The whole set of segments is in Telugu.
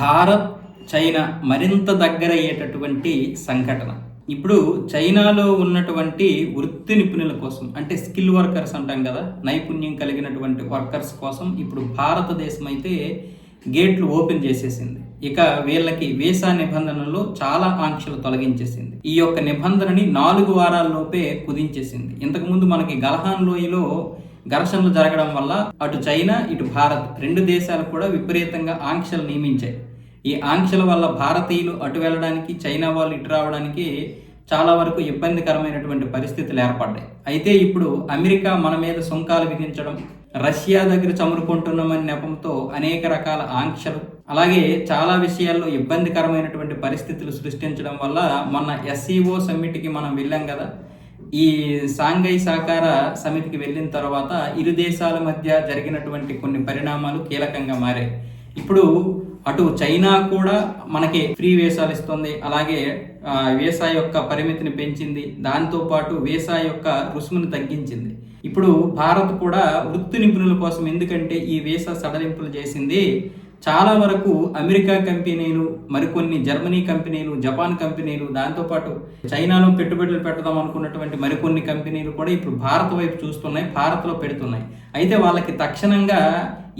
భారత్ చైనా మరింత దగ్గర అయ్యేటటువంటి సంఘటన. ఇప్పుడు చైనాలో ఉన్నటువంటి వృత్తి నిపుణుల కోసం అంటే స్కిల్ వర్కర్స్ అంటాం కదా నైపుణ్యం కలిగినటువంటి వర్కర్స్ కోసం ఇప్పుడు భారతదేశం అయితే గేట్లు ఓపెన్ చేసేసింది. ఇక వీళ్ళకి వీసా నిబంధనల్లో చాలా ఆంక్షలు తొలగించేసింది. ఈ యొక్క నిబంధనని నాలుగు వారాల్లోపే కుదించేసింది. ఇంతకుముందు మనకి గల్హాన్ లోయలో ఘర్షణలు జరగడం వల్ల అటు చైనా ఇటు భారత్ రెండు దేశాలు కూడా విపరీతంగా ఆంక్షలు నియమించాయి. ఈ ఆంక్షల వల్ల భారతీయులు అటు వెళ్ళడానికి చైనా వాళ్ళు ఇటు రావడానికి చాలా వరకు ఇబ్బందికరమైనటువంటి పరిస్థితులు ఏర్పడ్డాయి. అయితే ఇప్పుడు అమెరికా మన మీద సుంకాలు విధించడం రష్యా దగ్గర చమురుకుంటున్నామని నెపంతో అనేక రకాల ఆంక్షలు అలాగే చాలా విషయాల్లో ఇబ్బందికరమైనటువంటి పరిస్థితులు సృష్టించడం వల్ల మొన్న ఎస్సీఓ సమ్మిట్కి మనం వెళ్ళాం కదా ఈ సాంఘై సహకార సమితికి వెళ్ళిన తర్వాత ఇరు దేశాల మధ్య జరిగినటువంటి కొన్ని పరిణామాలు కీలకంగా మారాయి. ఇప్పుడు అటు చైనా కూడా మనకి ఫ్రీ వేసాలు ఇస్తుంది. అలాగే వేసా వీసా యొక్క పరిమితిని పెంచింది. దాంతోపాటు వేసా వీసా యొక్క రుసుమును తగ్గించింది. ఇప్పుడు భారత్ కూడా వృత్తి నిపుణుల కోసం ఎందుకంటే ఈ వీసా సడలింపులు చేసింది చాలా వరకు అమెరికా కంపెనీలు మరికొన్ని జర్మనీ కంపెనీలు జపాన్ కంపెనీలు దాంతోపాటు చైనాలో పెట్టుబడులు పెట్టదాం అనుకున్నటువంటి మరికొన్ని కంపెనీలు కూడా ఇప్పుడు భారత్ వైపు చూస్తున్నాయి భారత్లో పెడుతున్నాయి. అయితే వాళ్ళకి తక్షణంగా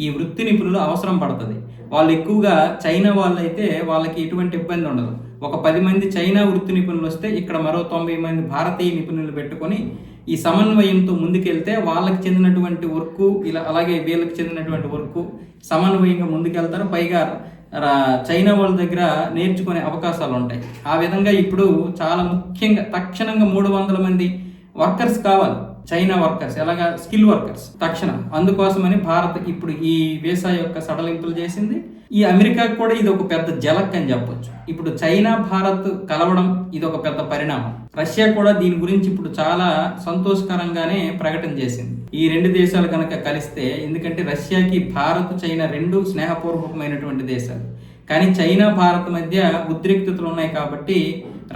ఈ వృత్తి నిపుణులు అవసరం పడుతుంది. వాళ్ళు ఎక్కువగా చైనా వాళ్ళు అయితే వాళ్ళకి ఎటువంటి ఇబ్బంది ఉండదు. ఒక పది మంది చైనా వృత్తి నిపుణులు వస్తే ఇక్కడ మరో తొంభై మంది భారతీయ నిపుణులు పెట్టుకొని ఈ సమన్వయంతో ముందుకెళ్తే వాళ్ళకి చెందినటువంటి వర్క్ ఇలా అలాగే వీళ్ళకి చెందినటువంటి వర్క్ సమన్వయంగా ముందుకెళ్తారు. పైగా రా- చైనా వాళ్ళ దగ్గర నేర్చుకునే అవకాశాలు ఉంటాయి ఆ విధంగా ఇప్పుడు చాలా ముఖ్యంగా తక్షణంగా మూడు వందల మంది వర్కర్స్ కావాలి. చైనా వర్కర్స్ ఎలాగా స్కిల్ వర్కర్స్ తక్షణం. అందుకోసమని భారత్ ఇప్పుడు ఈ వ్యవసాయ యొక్క సడలింపులు చేసింది. ఈ అమెరికా కూడా ఇది ఒక పెద్ద జలక్ అని చెప్పొచ్చు. ఇప్పుడు చైనా భారత్ కలవడం ఇది ఒక పెద్ద పరిణామం. రష్యా కూడా దీని గురించి ఇప్పుడు చాలా సంతోషకరంగానే ప్రకటన చేసింది. ఈ రెండు దేశాలు కనుక కలిస్తే ఎందుకంటే రష్యాకి భారత్ చైనా రెండు స్నేహపూర్వకమైనటువంటి దేశాలు. కానీ చైనా భారత్ మధ్య ఉద్రిక్తతలు ఉన్నాయి కాబట్టి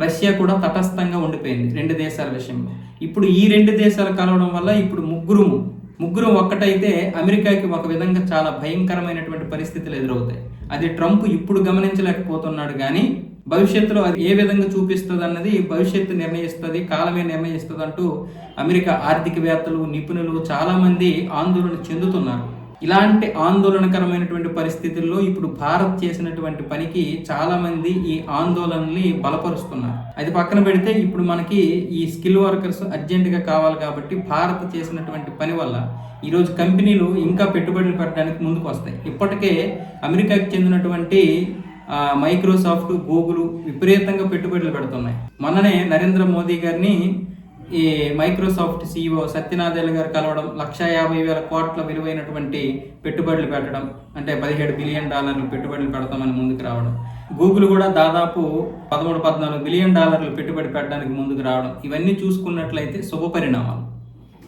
రష్యా కూడా తటస్థంగా ఉండిపోయింది రెండు దేశాల విషయంలో. ఇప్పుడు ఈ రెండు దేశాలు కలవడం వల్ల ఇప్పుడు ముగ్గురు ముగ్గురు ఒక్కటైతే అమెరికాకి ఒక విధంగా చాలా భయంకరమైనటువంటి పరిస్థితులు ఎదురవుతాయి. అది ట్రంప్ ఇప్పుడు గమనించలేకపోతున్నాడు కానీ భవిష్యత్తులో అది ఏ విధంగా చూపిస్తుంది అన్నది భవిష్యత్తు నిర్ణయిస్తుంది కాలమే నిర్ణయిస్తుంది అంటూ అమెరికా ఆర్థికవేత్తలు నిపుణులు చాలామంది ఆందోళన చెందుతున్నారు. ఇలాంటి ఆందోళనకరమైనటువంటి పరిస్థితుల్లో ఇప్పుడు భారత్ చేసినటువంటి పనికి చాలా మంది ఈ ఆందోళనని బలపరుస్తున్నారు. అది పక్కన పెడితే ఇప్పుడు మనకి ఈ స్కిల్ వర్కర్స్ అర్జెంటుగా కావాలి కాబట్టి భారత్ చేసినటువంటి పని వల్ల ఈరోజు కంపెనీలు ఇంకా పెట్టుబడులు పెట్టడానికి ముందుకు వస్తాయి ఇప్పటికే అమెరికాకి చెందినటువంటి మైక్రోసాఫ్ట్ గూగుల్ విపరీతంగా పెట్టుబడులు పెడుతున్నాయి. మొన్ననే నరేంద్ర మోదీ గారిని ఈ మైక్రోసాఫ్ట్ సీఈఓ సత్యనాథేల గారు కలవడం లక్ష యాభై వేల కోట్ల విలువైనటువంటి పెట్టుబడులు పెట్టడం అంటే పదిహేడు బిలియన్ డాలర్లు పెట్టుబడులు పెడతామని ముందుకు రావడం గూగుల్ కూడా దాదాపు పదమూడు పద్నాలుగు బిలియన్ డాలర్లు పెట్టుబడి పెట్టడానికి ముందుకు రావడం ఇవన్నీ చూసుకున్నట్లయితే శుభ పరిణామాలు